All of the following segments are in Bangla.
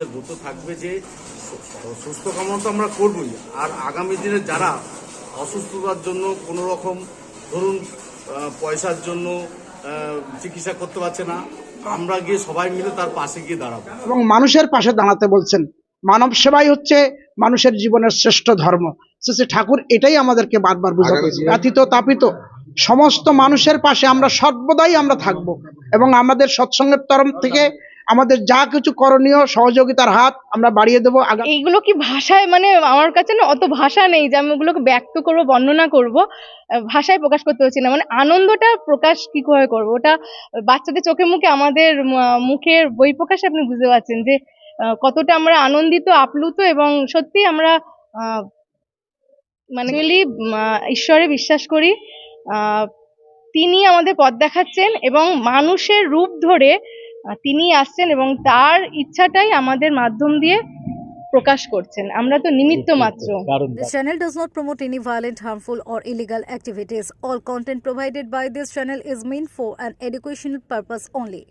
ব্রত থাকবে যে সুস্থ কামনা তো আমরা করবই। আর আগামী দিনে যারা অসুস্থতার জন্য কোনো রকম ধরুন পয়সার জন্য চিকিৎসা করতে পারছে না আমরা গিয়ে সবাই মিলে তার পাশে গিয়ে দাঁড়াবো। এবং মানুষের পাশে দাঁড়াতে বলছেন মানব সেবাই হচ্ছে মানুষের জীবনের শ্রেষ্ঠ ধর্ম। শ্রী শ্রী ঠাকুর এটাই আমাদেরকে বারবার বুঝাতে ব্যথিত তাপিত সমস্ত মানুষের পাশে আমরা সর্বদাই আমরা থাকব। এবং আমাদের সৎসঙ্গের তরফ থেকে আমাদের যা কিছু করণীয় সহযোগিতার হাত আমরা বাড়িয়ে দেবো এইগুলো কি ভাষায় মানে আমার কাছে না অত ভাষা নেই যে আমি ওগুলোকে ব্যক্ত করব, বর্ণনা করব। ভাষায় প্রকাশ করতে পারছি না। মানে আনন্দটা প্রকাশ কি করে করব? ওটা বাচ্চাদের চোখে মুখে আমাদের মুখের বই প্রকাশে আপনি বুঝতে পারছেন যে কতটা আমরা আনন্দিত, আপ্লুত এবং সত্যি আমরা মানে ঈশ্বরে বিশ্বাস করি। তিনি আমাদের পথ দেখাচ্ছেন এবং মানুষের রূপ ধরে তিনি আসছেন এবং তার ইচ্ছাটাই আমাদের মাধ্যম দিয়ে প্রকাশ করছেন। আমরা তো নিমিত্ত মাত্র। This channel does not promote any violent harmful or illegal activities all content provided by this channel is meant for an educational purpose only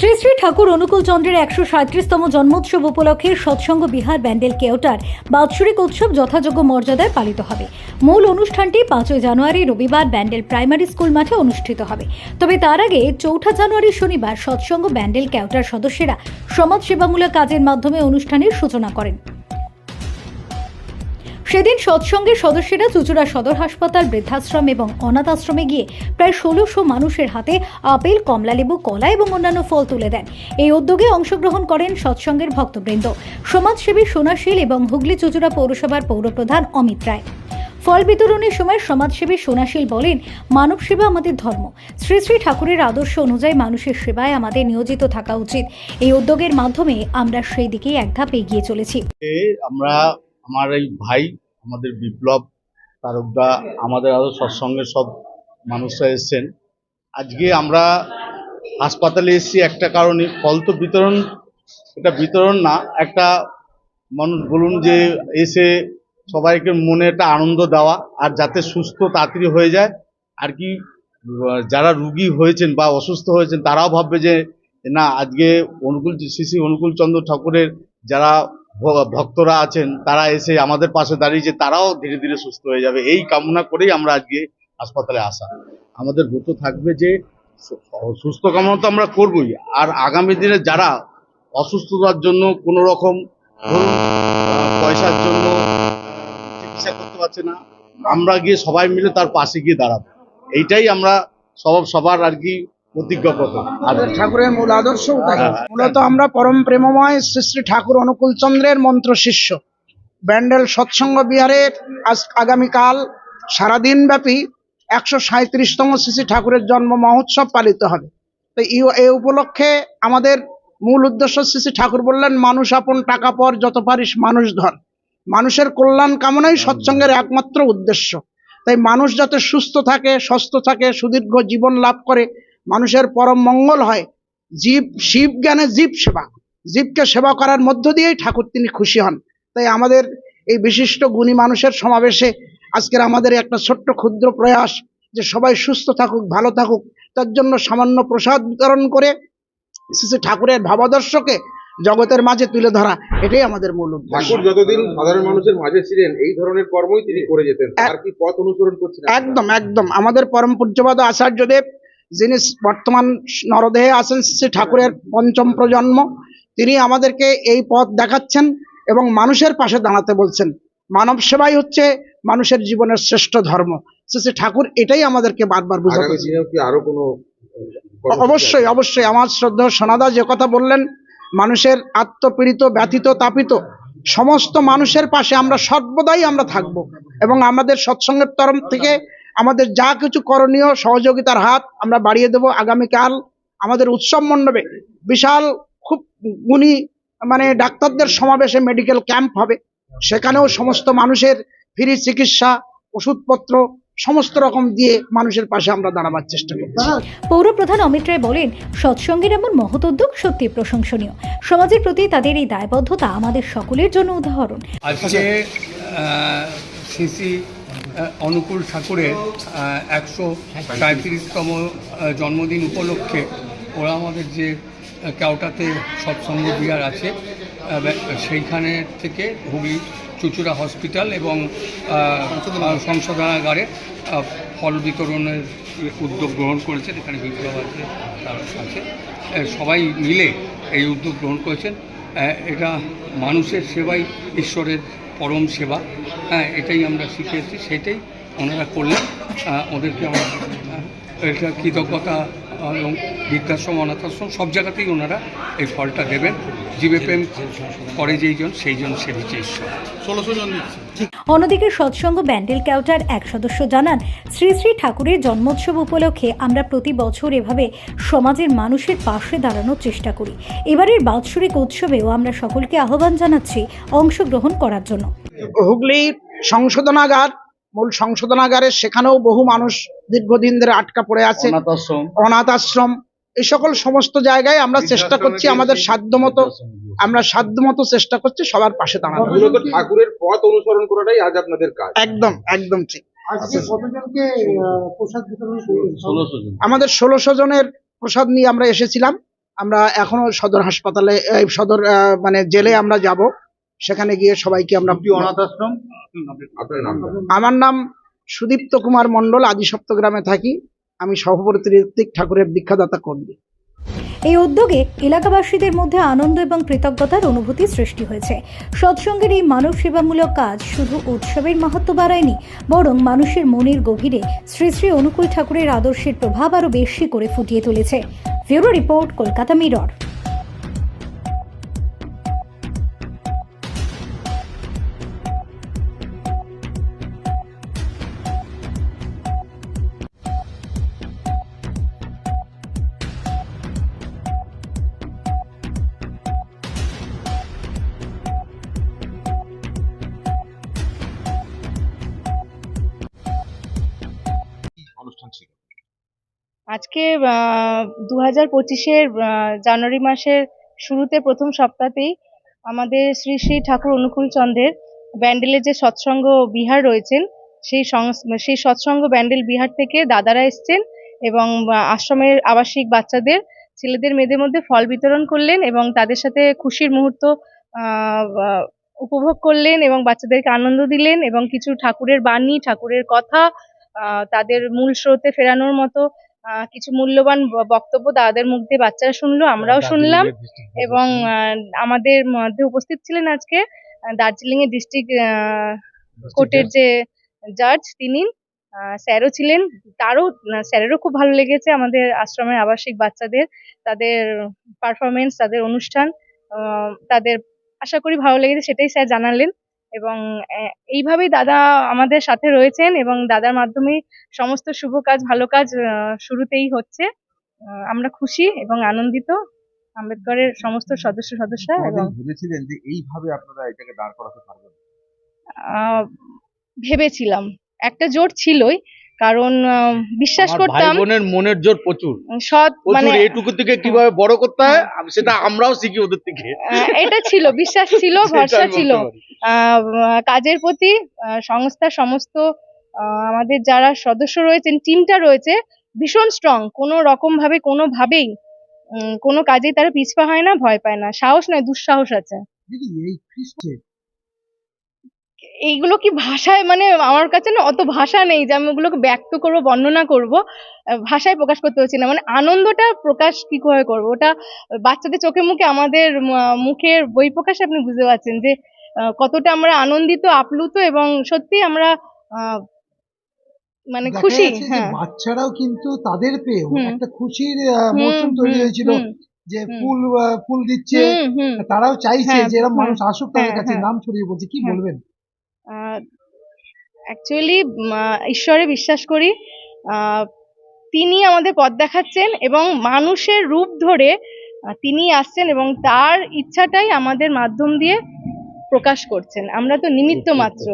Shri Shri Thakur Anukul চন্দ্রের একশো সাঁত্রিশতম জন্মোৎসব উপলক্ষে সৎসঙ্গ বিহার ব্যান্ডেল কেওটার বাৎসরিক উৎসব যথাযোগ্য মর্যাদায় পালিত হবে। মূল অনুষ্ঠানটি পাঁচই জানুয়ারি রবিবার ব্যান্ডেল প্রাইমারি স্কুল মাঠে অনুষ্ঠিত হবে। তবে তার আগে চৌঠা জানুয়ারি শনিবার সৎসঙ্গ ব্যান্ডেল কেওটার সদস্যরা সমাজসেবামূলক কাজের মাধ্যমে অনুষ্ঠানের সূচনা করেন। সেদিন সৎসঙ্গের সদস্যরা চুচুড়া সদর হাসপাতাল, বৃদ্ধাশ্রম এবং অনাথ আশ্রমে গিয়ে প্রায় ষোলোশো মানুষের হাতে আপেল কমলালেবু কলা এবং অন্যান্য ফল তুলে দেন। এই উদ্যোগে অংশগ্রহণ করেন সৎসঙ্গের ভক্তবৃন্দ। সমাজসেবী সোনাশীল এবং হুগলি চুচুড়া পৌরসভার পৌরপ্রধান অমিত রায়। ফল বিতরণের সময় সমাজসেবী সোনাশীল বলেন, মানব সেবা আমাদের ধর্ম। শ্রী শ্রী ঠাকুরের আদর্শ অনুযায়ী মানুষের সেবায় আমাদের নিয়োজিত থাকা উচিত। এই উদ্যোগের মাধ্যমে আমরা সেই দিকেই এক ধাপ এগিয়ে চলেছি। আমরা, আমার এই ভাই আমাদের বিপ্লব তারকদা আমাদের আরও সৎসঙ্গের সব মানুষরা এসছেন। আজকে আমরা হাসপাতালে এসেছি, একটা কারণে ফল তো বিতরণ, এটা বিতরণ না, একটা মানুষ বলুন যে এসে সবাইকে মনে একটা আনন্দ দেওয়া, আর যাতে সুস্থ তাড়াতাড়ি হয়ে যায়। আর কি, যারা রুগী হয়েছেন বা অসুস্থ হয়েছেন, তারাও ভাববে যে, না, আজকে অনুকূল, শ্রী শ্রী অনুকূল চন্দ্র ঠাকুরের যারা ভক্তরা আছেন, তারা এসে আমাদের পাশে দাঁড়িয়েছে তারাও ধীরে ধীরে সুস্থ হয়ে যাবে। এই কামনা করেই আমরা আজকে হাসপাতালে আসা। আমাদের ব্রত থাকবে যে সুস্থ কামনা তো আমরা করবই। আর আগামী দিনে যারা অসুস্থতার জন্য কোনো রকম পয়সার জন্য চিকিৎসা করতে পারছে না, আমরা গিয়ে সবাই মিলে তার পাশে গিয়ে দাঁড়াবো। এইটাই আমরা সব সবার আর কি প্রতিজ্ঞাপত্র ঠাকুরের মূল আদর্শ ওটাই হ্যাঁ। মূলত আমরা পরম প্রেমময় শ্রী শ্রী ঠাকুর অনুকূল চন্দ্রের মন্ত্র শিষ্য। ব্যান্ডেল সৎসঙ্গ বিহারের আজ আগামীকাল সারাদিন ব্যাপী একশো সাঁত্রিশতম শ্রী ঠাকুরের জন্ম মহোৎসব পালিত হবে। তো এই- এই উপলক্ষে আমাদের মূল উদ্দেশ্য শ্রী শ্রী ঠাকুর বললেন মানুষ আপন টাকা পর যত পারিস মানুষ ধর। মানুষের কল্যাণ কামনাই সৎসঙ্গের একমাত্র উদ্দেশ্য। তাই মানুষ যাতে সুস্থ থাকে সুস্থ থাকে সুদীর্ঘ জীবন লাভ করে মানুষের পরম মঙ্গল হয়। জীব শিব জ্ঞানে জীব সেবা। জীবকে সেবা করার মধ্য দিয়েই ঠাকুর তিনি খুশি হন। তাই আমাদের এই বিশিষ্ট গুণী মানুষের সমাবেশে আজকের আমাদের একটা ছোট্ট ক্ষুদ্র প্রয়াস যে সবাই সুস্থ থাকুক ভালো থাকুক তার জন্য সামান্য প্রসাদ বিতরণ করে শ্রী শ্রী ঠাকুরের ভাবাদর্শকে জগতের মাঝে তুলে ধরা এটাই আমাদের মূল উদ্দেশ্য। ঠাকুর যতদিন সাধারণ মানুষের মাঝে ছিলেন এই ধরনের কর্মই তিনি করে যেতেন। তার কি পথ অনুসরণ করছেন একদম একদম। আমাদের পরম পূজ্যপাদ আচার্যদেব যিনি বর্তমান নরদেহে আছেন শ্রী ঠাকুরের পঞ্চম প্রজন্ম তিনি আমাদেরকে এই পথ দেখাচ্ছেন এবং মানুষের পাশে দাঁড়াতে বলছেন। মানব সেবাই হচ্ছে মানুষের জীবনের শ্রেষ্ঠ ধর্ম। শ্রী ঠাকুর এটাই আমাদেরকে বারবার বুঝাতে আগামী আরও কোনো অবশ্যই অবশ্যই আমার শ্রদ্ধা সোনাদা যে কথা বললেন মানুষের আত্মপীড়িত ব্যথিত তাপিত সমস্ত মানুষের পাশে আমরা সর্বদাই আমরা থাকব এবং আমাদের সৎসঙ্গের তরফ থেকে আমাদের যা কিছু করণীয় সহযোগিতার হাত আমরা বাড়িয়ে দেব আগামীকাল। আমাদের উৎসব মণ্ডপে বিশাল খুব গুণী মানে ডাক্তারদের সমাবেশে মেডিকেল ক্যাম্প হবে। সেখানেও সমস্ত মানুষের ফ্রি চিকিৎসা ওষুধপত্র সমস্ত রকম দিয়ে মানুষের পাশে আমরা দাঁড়াবার চেষ্টা করছি। পৌরপ্রধান অমিত রায় বলেন সৎসঙ্গের এমন মহৎ উদ্যোগ সত্যি প্রশংসনীয়। সমাজের প্রতি তাদের এই দায়বদ্ধতা আমাদের সকলের জন্য উদাহরণ। আজকে শ্রী অনুকূল ঠাকুরের একশো সাঁত্রিশতম জন্মদিন উপলক্ষে ওরা আমাদের যে কেওটাতে সৎসঙ্গ বিহার আছে সেইখানে থেকে হুগলি চুচুড়া হসপিটাল এবং সংশোধনাগারে ফল বিতরণের উদ্যোগ গ্রহণ করেছেন, এখানে বিপ্লব আছে, তার সাথে সবাই মিলে এই উদ্যোগ গ্রহণ করেছেন। এটা মানুষের সেবাই, ঈশ্বরের পরম সেবা। হ্যাঁ এটাই আমরা শিখেছি সেটাই ওনারা করলেন। ওদেরকে আমরা এটা কৃতজ্ঞতা এবং বৃদ্ধাশ্রম অনাথাশ্রম সব জায়গাতেই ওনারা এই ফলটা দেবেন। জীবে প্রেম করে যেইজন সেইজন সেবিছে ঈশ্বর। অন্যদিকে সৎসঙ্গ ব্যান্ডেল ক্যাউটার এক সদস্য জানান শ্রী শ্রী ঠাকুরের জন্মোৎসব উপলক্ষে আমরা প্রতি বছর এভাবে সমাজের মানুষের পাশে দাঁড়ানোর চেষ্টা করি। এবারের বাৎসরিক উৎসবেও আমরা সকলকে আহ্বান জানাচ্ছি অংশগ্রহণ করার জন্য। হুগলি সংশোধনাগার মূল সংশোধনাগারে সেখানেও বহু মানুষ দীর্ঘদিন ধরে আটকা পড়ে আছে। অনাথ আশ্রম এই সকল সমস্ত জায়গায় আমরা চেষ্টা করছি আমাদের সাধ্যমতো আমরা সাধ্যমতো চেষ্টা করছি সবার পাশে দাঁড়ানো ঠাকুরের পথ অনুসরণ করাটাই আজ আপনাদের কাজ। একদম একদম ঠিক। আমাদের ষোলোশো জনের প্রসাদ নিয়ে আমরা এসেছিলাম। আমরা এখনও সদর হাসপাতালে এই সদর আহ, মানে জেলে আমরা যাব। সেখানে গিয়ে সবাইকে আমরা অনাথ আশ্রম আমার নাম সুদীপ্ত কুমার মণ্ডল আদি সপ্তগ্রামে থাকি। আমি সভাপতি ঋত্বিক ঠাকুরের দীক্ষাদাতা কর্মী। এই উদ্যোগে এলাকাবাসীদের মধ্যে আনন্দ এবং কৃতজ্ঞতার অনুভূতি সৃষ্টি হয়েছে। সৎসঙ্গের এই মানব সেবামূলক কাজ শুধু উৎসবের মাহাত্ম বাড়ায়নি বরং মানুষের মনের গভীরে শ্রী শ্রী অনুকূল ঠাকুরের আদর্শের প্রভাব আরও বেশি করে ফুটিয়ে তুলেছে। Bureau report Kolkata mirror. আজকে দু হাজার পঁচিশের জানুয়ারি মাসের শুরুতে প্রথম সপ্তাহতেই আমাদের শ্রী শ্রী ঠাকুর অনুকূল চন্দ্রের ব্যান্ডেলের যে সৎসঙ্গ বিহার রয়েছেন, সেই সেই সৎসঙ্গ ব্যান্ডেল বিহার থেকে দাদারা এসছেন এবং আশ্রমের আবাসিক বাচ্চাদের, ছেলেদের, মেয়েদের মধ্যে ফল বিতরণ করলেন এবং তাদের সাথে খুশির মুহূর্ত উপভোগ করলেন এবং বাচ্চাদেরকে আনন্দ দিলেন এবং কিছু ঠাকুরের বাণী, ঠাকুরের কথা তাদের মূল স্রোতে ফেরানোর মতো কিছু মূল্যবান বক্তব্য দাদাদের মুখ দিয়ে বাচ্চারা শুনলো আমরাও শুনলাম এবং আমাদের মধ্যে উপস্থিত ছিলেন আজকে দার্জিলিং এর ডিস্ট্রিক্ট কোর্টের যে জাজ তিনি আহ, স্যারও ছিলেন। তারও স্যারেরও খুব ভালো লেগেছে আমাদের আশ্রমের আবাসিক বাচ্চাদের তাদের পারফরমেন্স তাদের অনুষ্ঠান তাদের আশা করি ভালো লেগেছে সেটাই স্যার জানালেন। এবং এইভাবেই দাদা আমাদের সাথে রয়েছেন এবং দাদার মাধ্যমেই সমস্ত শুভ কাজ ভালো কাজ শুরুতেই হচ্ছে। আমরা খুশি এবং আনন্দিত আম্বেদকরের সমস্ত সদস্য সদস্যরা এবং ভেবেছিলেন যে এইভাবে আপনারা এটাকে দাঁড় করাতে পারবেন? ভেবেছিলাম। একটা জোর ছিলই কারণ আহ, বিশ্বাস করতাম বোনের মনের জোর প্রচুর। সৎ মানে এইটুকু থেকে কীভাবে বড় করতে হয় সেটা আমরাও শিখি ওদের থেকে। এটা ছিল বিশ্বাস ছিল ভরসা ছিল। আহ, কাজের প্রতি আহ, সংস্থার সমস্ত আহ, আমাদের যারা সদস্য রয়েছেন টিমটা রয়েছে ভীষণ স্ট্রং কোনো রকম ভাবে কোনো ভাবেই উম, কোনো কাজেই তারা পিছপা হয় না ভয় পায় না। সাহস নয় দুঃসাহস আছে। এইগুলো কি ভাষায়? মানে আমার কাছে না অত ভাষা নেই যে আমি ওগুলোকে ব্যক্ত করব বর্ণনা করব ভাষায় প্রকাশ করতে পারছি না। মানে আনন্দটা প্রকাশ কি করে করব? ওটা বাচ্চাদের চোখে মুখে আমাদের মুখের বই প্রকাশে আপনি বুঝতে পারছেন যে কতটা আমরা আনন্দিত আপ্লুত এবং সত্যি আমরা মানে খুশি হ্যাঁ। বাচ্চারাও কিন্তু তাদের পেয়েও একটা খুশির মৌসুম তৈরি হয়েছিল যে ফুল ফুল দিচ্ছে। তারাও চাইছে হ্যাঁ, যে এরকম মানুষ আসুক তাদের হ্যাঁ, কাছে। নাম ছড়িয়ে বলছে। কি। বলবেন? অ্যাকচুয়ালি ঈশ্বরে বিশ্বাস করি তিনি আমাদের পথ দেখাচ্ছেন এবং মানুষের রূপ ধরে তিনি আসছেন এবং তার ইচ্ছাটাই আমাদের মাধ্যম দিয়ে প্রকাশ করছেন। আমরা তো নিমিত্ত মাত্র?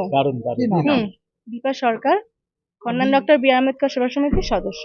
হুম দীপা সরকার কন্যান ডক্টর বি আম্বেদকর সেবা সমিতির সদস্য।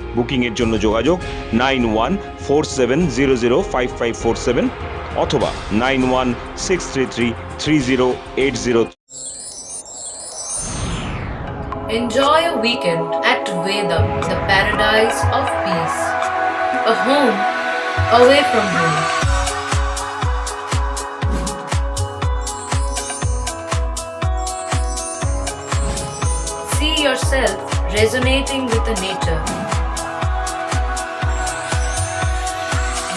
বুকিংয়ের জন্য যোগাযোগ nine one four seven zero zero five five four seven অথবা nine one six three three three zero eight zero Enjoy a weekend at Vedam, the paradise of peace. A home away from home. See yourself resonating with the nature.